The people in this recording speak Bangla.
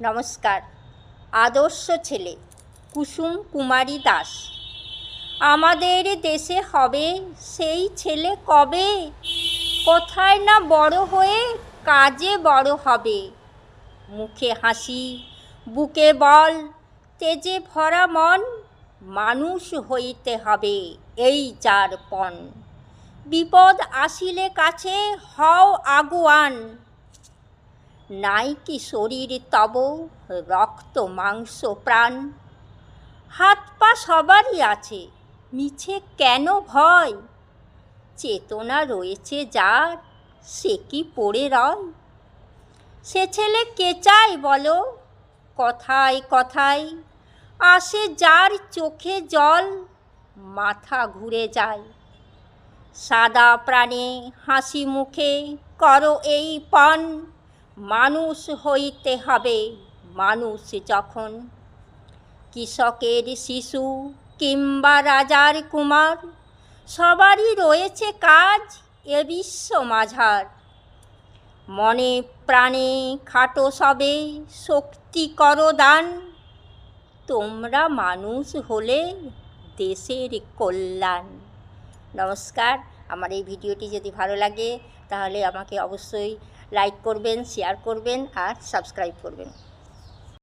নমস্কার। আদর্শ ছেলে, কুসুম কুমারী দাস। আমাদের দেশে হবে সেই ছেলে কবে? কোথায় না বড় হয়ে কাজে বড় হবে? মুখে হাসি, বুকে বল, তেজে ভরা মন মানুষ হইতে হবে, এই যার পণ। বিপদ আসিলে কাছে হও আগুয়ান নাই কি শরীর তব রক্ত, মাংস, প্রাণ? হাত পা সবারই আছে, মিছে কেন ভয়? চেতনা রয়েছে যার, সে কি পড়ে রয়? সে ছেলে কে চায় বলো? কথায় কথায় আসে যার চোখে জল, মাথা ঘুরে যায়। সাদা প্রাণে হাসি মুখে করো এই পণ। মানুষ হইতে হবে, মানুষ যখন কৃষকের শিশু কিংবা রাজার কুমার, সবারই রয়েছে কাজ এ বিশ্ব মাঝার। মনে প্রাণে খাটো সবে শক্তি করো দান, তোমরা মানুষ হলে দেশের কল্যাণ। নমস্কার, আমার এই ভিডিওটি যদি ভালো লাগে, তাহলে আমাকে অবশ্যই লাইক করবেন শেয়ার করবেন আর সাবস্ক্রাইব করবেন।